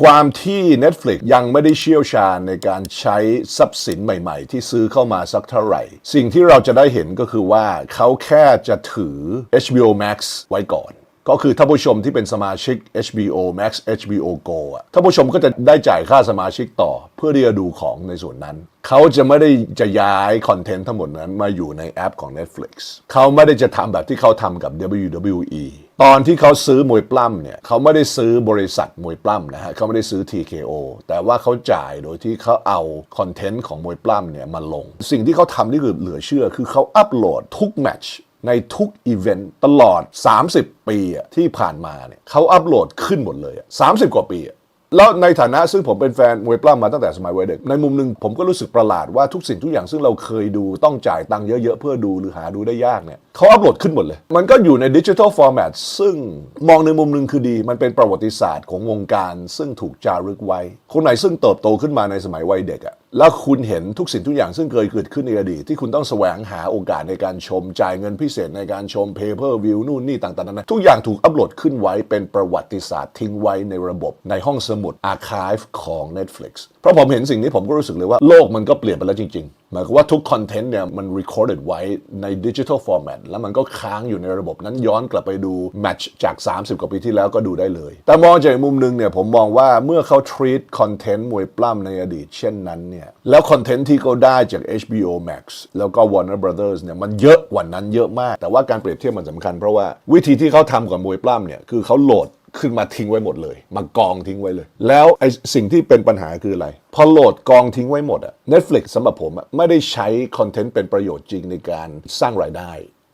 ความที่ Netflix ยังไม่ได้เชี่ยวชาญในการใช้ทรัพย์สินใหม่ๆ ที่ซื้อเข้ามาสักเท่าไหร่ สิ่งที่เราจะได้เห็นก็คือว่าเขาแค่จะถือ HBO Max ไว้ก่อน ก็คือท่านผู้ชมที่เป็นสมาชิก HBO Max HBO Go อะท่านผู้ชมก็จะได้จ่ายค่าสมาชิกต่อ เพื่อที่จะดูของในส่วนนั้น เขาจะไม่ได้จะย้ายคอนเทนต์ทั้งหมดนั้นมาอยู่ในแอปของ Netflix เขาไม่ได้จะทำแบบที่เขาทำกับ WWE ตอนที่เขาซื้อมวยปล้ำเนี่ยเขาไม่ได้ซื้อบริษัทมวยปล้ำนะฮะเขาไม่ได้ซื้อ TKO แต่ว่าเขาจ่ายโดยที่เขาเอาคอนเทนต์ของมวยปล้ำเนี่ยมาลง สิ่งที่เขาทำนี่คือเหลือเชื่อ คือเขาอัปโหลดทุกแมตช์ ในทุกอีเวนต์ตลอด 30 ปีที่ผ่านมาเนี่ยเขาอัปโหลดขึ้นหมดเลยอะ30 กว่าปีอะแล้วในฐานะซึ่งผมเป็นแฟนมวยปล้ำมาตั้งแต่สมัยวัยเด็ก ในมุมหนึ่งผมก็รู้สึกประหลาดว่าทุกสิ่งทุกอย่างซึ่งเราเคยดูต้องจ่ายตังค์เยอะ ๆ เพื่อดูหรือหาดูได้ยากเนี่ยเขาอัปโหลดขึ้นหมดเลย มันก็อยู่ในดิจิทัลฟอร์แมตซึ่งมองในมุมหนึ่งคือดี มันเป็นประวัติศาสตร์ของวงการ ซึ่งถูกจารึกไว้ คนไหนซึ่งเติบโตขึ้นมาในสมัยวัยเด็กอะ แล้วคุณเห็นทุกสิ่งทุกอย่างซึ่งเคยเกิดขึ้นในอดีตที่คุณต้องแสวงหาโอกาสในการชมจ่ายเงินพิเศษในการชม p a per view นู่นนี่ต่างๆนานาทุกอย่างถูกอัปโหลดขึ้นไว้เป็นประวัติศาสตร์ทิ้งไว้ในระบบในห้องสมุด archive ของ Netflix เพราะผมเห็นสิ่งนี้ผมก็รู้สึกเลยว่าโลกมันก็เปลี่ยนไปแล้วจริง ๆหมายความว่าทุกคอนเทนต์เนี่ยมัน recorded ไว้ในดิจิทัลฟอร์แมตแล้วมันก็ค้างอยู่ในระบบนั้นย้อนกลับไปดูแมตช์จาก 30 กว่าปีที่แล้วก็ดูได้เลย แต่มองจากมุมหนึงเนี่ยผมมองว่าเมื่อเขา treat คอนเทนต์มวยปล้ำในอดีตเช่นนั้นเนี่ยแล้วคอนเทนต์ที่เขาได้จาก HBO Max แล้วก็ Warner Brothers เนี่ยมันเยอะกว่านั้นเยอะมาก แต่ว่าการเปรียบเทียบมันสำคัญเพราะว่าวิธีที่เขาทำกับมวยปล้ำเนี่ยคือเขาโหลด ขึ้นมาทิ้งไว้หมดเลย มากองทิ้งไว้เลย แล้วไอสิ่งที่เป็นปัญหาคืออะไร พอโหลดกองทิ้งไว้หมดอะ Netflix สำหรับผมอะไม่ได้ใช้คอนเทนต์เป็นประโยชน์จริงในการสร้างรายได้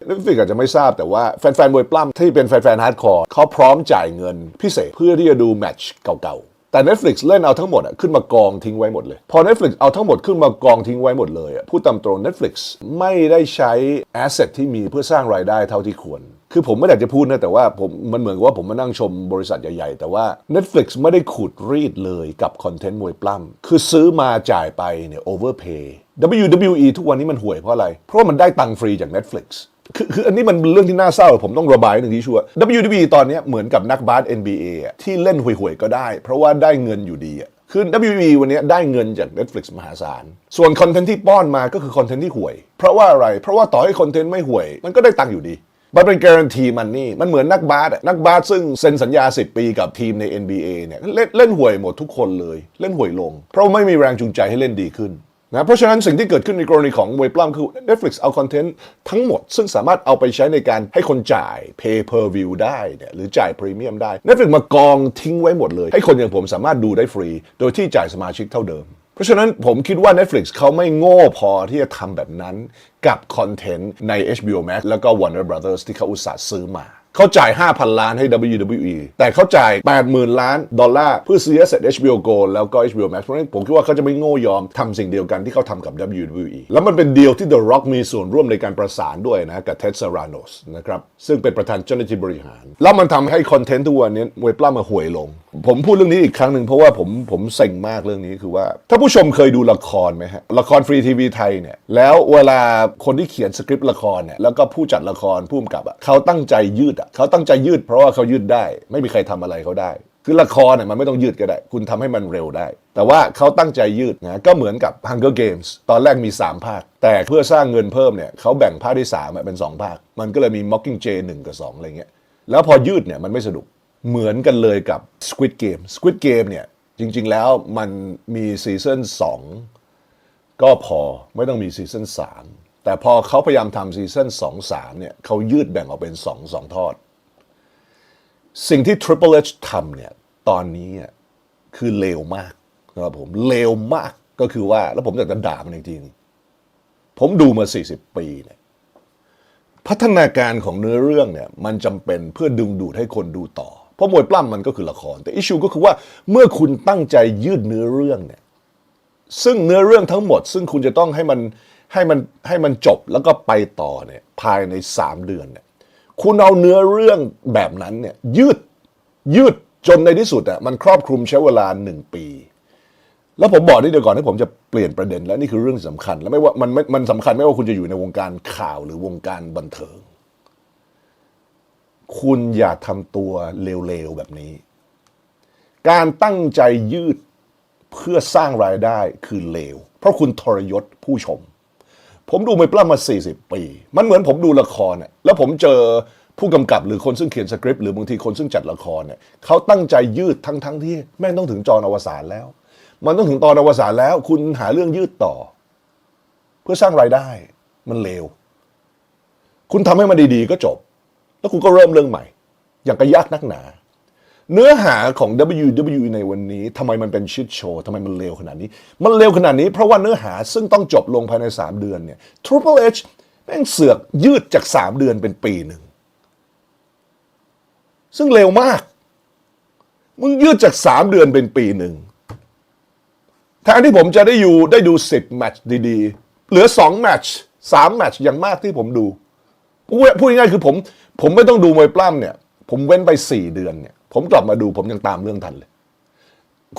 นักฟิกอาจจะไม่ทราบแต่ว่าแฟนๆมวยปล้ำที่เป็นแฟนๆฮาร์ดคอร์เขาพร้อมจ่ายเงินพิเศษเพื่อที่จะดูแมตช์เก่าๆ แต่ Netflix เล่นเอาทั้งหมดอะขึ้นมากองทิ้งไว้หมดเลย พอ Netflix เอาทั้งหมดขึ้นมากองทิ้งไว้หมดเลยอะพูดตามตรง Netflix ไม่ได้ใช้แอสเซทที่มีเพื่อสร้างรายได้เท่าที่ควร คือผมไม่อยากจะพูดนะ แต่ว่าผมมันเหมือนกับว่าผมมานั่งชมบริษัทใหญ่ ๆ แต่ว่า Netflix ไม่ได้ขูดรีดเลยกับคอนเทนต์มวยปล้ำคือซื้อมาจ่ายไปเนี่ย overpay WWE ทุกวันนี้มันห่วยเพราะอะไร เพราะมันได้ตังค์ฟรีจาก Netflix คือคืออันนี้มันเรื่องที่น่าเศร้า ผมต้องระบายหนึ่งที่ชัวร์ WWE ตอนนี้เหมือนกับนักบาส NBA ที่เล่นห่วยๆก็ได้ เพราะว่าได้เงินอยู่ดีคือ WWE วันนี้ได้เงินจาก Netflix มหาศาล ส่วนคอนเทนต์ที่ป้อนมาก็คือคอนเทนต์ที่ห่วย เพราะว่าอะไร เพราะว่าต่อให้คอนเทนต์ไม่ห่วย มันก็ได้ตังค์อยู่ดี มันเป็นการันตีมันนี่ มันเหมือนนักบาสนักบาสซึ่งเซ็นสัญญา 10 ปีกับทีมใน NBA เนี่ยเล่นเล่นห่วยหมดทุกคนเลย เล่นห่วยลง เพราะไม่มีแรงจูงใจให้เล่นดีขึ้น นะเพราะฉะนั้นสิ่งที่เกิดขึ้นในกรณีของมวยปล้ำคือ Netflix เอาคอนเทนต์ทั้งหมด ซึ่งสามารถเอาไปใช้ในการให้คนจ่าย pay per view ได้เนี่ยหรือจ่ายพรีเมียมได้ Netflix มากองทิ้งไว้หมดเลย ให้คนอย่างผมสามารถดูได้ฟรี โดยที่จ่ายสมาชิกเท่าเดิม เพราะฉะนั้นผมคิดว่า Netflix เขาไม่โง่พอที่จะทำแบบนั้นกับคอนเทนต์ใน HBO Max แล้วก็ Warner Brothers ที่เขาอุตส่าห์ซื้อมา เขาจ่าย 5,000 ล้านให้ WWE แต่เขาจ่าย 80,000 ล้านดอลลาร์เพื่อซื้อ asset HBO Go แล้วก็ HBO Max เพราะฉะนั้นผมคิดว่าเขาจะไม่โง่ยอมทำสิ่งเดียวกันที่เขาทำกับ WWE แล้วมันเป็นเดียลที่ The Rock มีส่วนร่วมในการประสานด้วยนะกับ Ted Sarandos นะครับซึ่งเป็นประธานเจ้าหน้าที่บริหาร แล้วมันทำให้คอนเทนต์ทุกวันนี้มวยปล้ำมาห่วยลง ผมพูดเรื่องนี้อีกครั้งหนึ่งเพราะว่าผมผมเซ็งมากเรื่องนี้คือว่า ถ้าผู้ชมเคยดูละครไหมฮะละครฟรีทีวีไทยเนี่ยแล้วเวลาคนที่เขียนสคริปต์ละครเนี่ยแล้วก็ผู้จัดละครผู้กำกับอะเขาตั้งใจยืดอะเขาตั้งใจยืด เพราะว่าเขายืดได้ ไม่มีใครทำอะไรเขาได้ คือละครเนี่ยมันไม่ต้องยืดก็ได้ คุณทำให้มันเร็วได้ แต่ว่าเขาตั้งใจยืดนะก็เหมือนกับ Hunger Games ตอนแรกมี 3 ภาค แต่เพื่อสร้างเงินเพิ่มเนี่ยเขาแบ่งภาคที่3อะเป็น 2 ภาค มันก็เลยมี Mockingjay 1กับ2อะไรเงี้ยแล้วพอยืดเนี่ยมันไม่สนุก เหมือนกันเลยกับ Squid Game Squid Game เนี่ย จริง ๆ แล้วมันมีซีซั่น2 ก็พอไม่ต้องมีซีซั่น3 แต่พอเขาพยายามทำซีซั่น2 3 เนี่ยเขายืดแบ่งออกเป็น 2 2 ทอด สิ่งที่ Triple H ทำเนี่ย ตอนนี้อะคือเลวมากนะครับผมเลวมากก็คือว่า แล้วผมอยากจะด่ามันอีกทีนึงผมดูมา 40 ปีเนี่ยพัฒนาการของเนื้อเรื่องเนี่ย มันจำเป็นเพื่อดึงดูดให้คนดูต่อ ราะมวยปล้ำมันก็คือละคร แต่อิชูก็คือว่าเมื่อคุณตั้งใจยืดเนื้อเรื่องเนี่ยซึ่งเนื้อเรื่องทั้งหมด ซึ่งคุณจะต้องให้มันให้มันให้มันจบแล้วก็ไปต่อเนี่ยภายใน 3 เดือนเนี่ยคุณเอาเนื้อเรื่องแบบนั้นเนี่ยยืดยืดจนในที่สุดอะมันครอบคลุมใช้เวลา 1 ปี แล้วผมบอกนี่เดี๋ยวก่อนที่ผมจะเปลี่ยนประเด็น แล้วนี่คือเรื่องสำคัญ แล้วไม่ว่ามันไม่มันสำคัญไม่ว่าคุณจะอยู่ในวงการข่าวหรือวงการบันเทิง คุณอย่าทำตัวเลวๆแบบนี้ การตั้งใจยืดเพื่อสร้างรายได้คือเลว เพราะคุณทรยศผู้ชม ผมดูมวยปล้ำมา 40 ปี มันเหมือนผมดูละครเนี่ยแล้วผมเจอผู้กำกับหรือคนซึ่งเขียนสคริปต์หรือบางทีคนซึ่งจัดละครเนี่ยเขาตั้งใจยืดทั้งทั้งที่แม่งต้องถึงจอนอวสานแล้ว มันต้องถึงตอนอวสานแล้ว คุณหาเรื่องยืดต่อ เพื่อสร้างรายได้ มันเลว คุณทำให้มันดีๆก็จบ แล้วคุณก็เริ่มเรื่องใหม่ อย่างกระยากนักหนา เนื้อหาของ WWE ในวันนี้ทำไมมันเป็นชิดโชว์ทำไมมันเร็วขนาดนี้ มันเร็วขนาดนี้เพราะว่าเนื้อหาซึ่งต้องจบลงภายใน 3 เดือนเนี่ย Triple H แม่งเสือกยืดจาก 3 เดือนเป็นปีหนึ่ง ซึ่งเร็วมาก มึงยืดจาก 3 เดือนเป็นปีหนึ่งแทนที่ผมจะได้อยู่ได้ดู 10 แมตช์ดีๆ เหลือ 2 แมตช์3แมตช์อย่างมากที่ผมดู พูดพูดง่ายๆคือผมผมไม่ต้องดูมวยปล้ำเนี่ย ผมเว้นไปสี่เดือนเนี่ย ผมกลับมาดูผมยังตามเรื่องทันเลย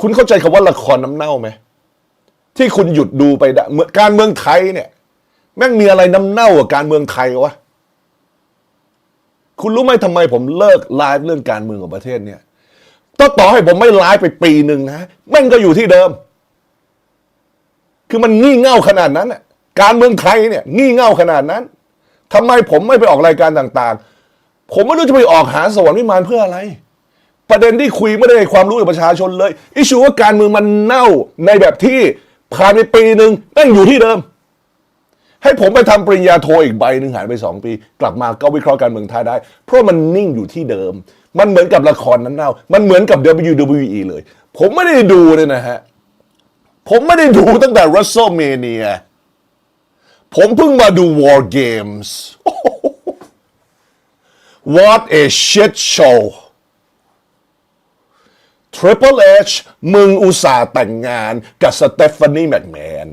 คุณเข้าใจคำว่าละครน้ำเน่าไหมที่คุณหยุดดูไปได้เมื่อการเมืองไทยเนี่ย แม่งมีอะไรน้ำเน่ากับการเมืองไทยวะคุณรู้ไหมทำไมผมเลิกไลฟ์เรื่องการเมืองของประเทศเนี่ยต้องต่อให้ผมไม่ไลฟ์ไปปีหนึ่งนะแม่งก็อยู่ที่เดิม คือมันงี่เง่าขนาดนั้นการเมืองไทยเนี่ย งี่เง่าขนาดนั้น ทำไมผมไม่ไปออกรายการต่างๆ ผมไม่รู้จะไปออกหาสวรรค์วิมานเพื่ออะไร ประเด็นที่คุยไม่ได้ให้ความรู้กับประชาชนเลย อิชูว่าการเมืองมันเน่าในแบบที่ผ่านไปปีหนึ่งแม่งอยู่ที่เดิม ให้ผมไปทำปริญญาโทอีกใบหนึ่งหายไปสองปี กลับมาก็วิเคราะห์การเมืองไทยได้ เพราะมันนิ่งอยู่ที่เดิม มันเหมือนกับละครนั้นเน่า มันเหมือนกับ WWE เลย ผมไม่ได้ดูเลยนะฮะ ผมไม่ได้ดูตั้งแต่ WrestleMania ผมเพิ่งมาดู War Games What a shit show Triple H มึงอุตส่าห์แต่งงานกับสเตฟานีแมกแมน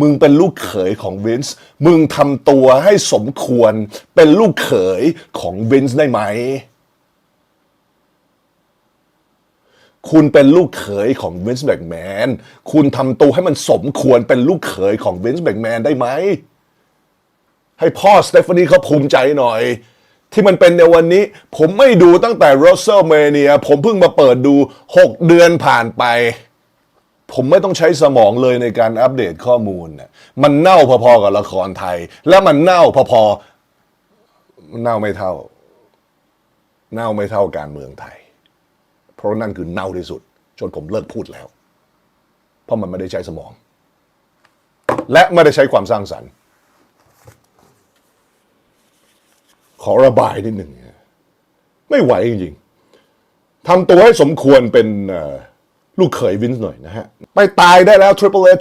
มึงเป็นลูกเขยของวินส์ มึงทำตัวให้สมควรเป็นลูกเขยของวินส์ได้ไหม คุณเป็นลูกเขยของวินส์แมกแมน คุณทำตัวให้มันสมควรเป็นลูกเขยของวินส์แมกแมนได้ไหม ให้พ่อสเตฟานีเขาภูมิใจหน่อย ที่มันเป็นในวันนี้ ผมไม่ดูตั้งแต่ w r e s t l e m a n i a ผมเพิ่งมาเปิดดู 6 เดือนผ่านไป ผมไม่ต้องใช้สมองเลยในการอัปเดตข้อมูล มันเน่าพอๆกับละครไทย และมันเน่าพอๆเน่าไม่เท่า เน่าไม่เท่าการเมืองไทย เพราะนั่นคือเน่าที่สุด จนผมเลิกพูดแล้ว เพราะมันไม่ได้ใช้สมอง และไม่ได้ใช้ความสร้างสรรค์ ขอระบายนิดหนึ่งนะไม่ไหวจริงๆทำตัวให้สมควรเป็นลูกเขยวินส์หน่อยนะฮะ ไปตายได้แล้ว Triple H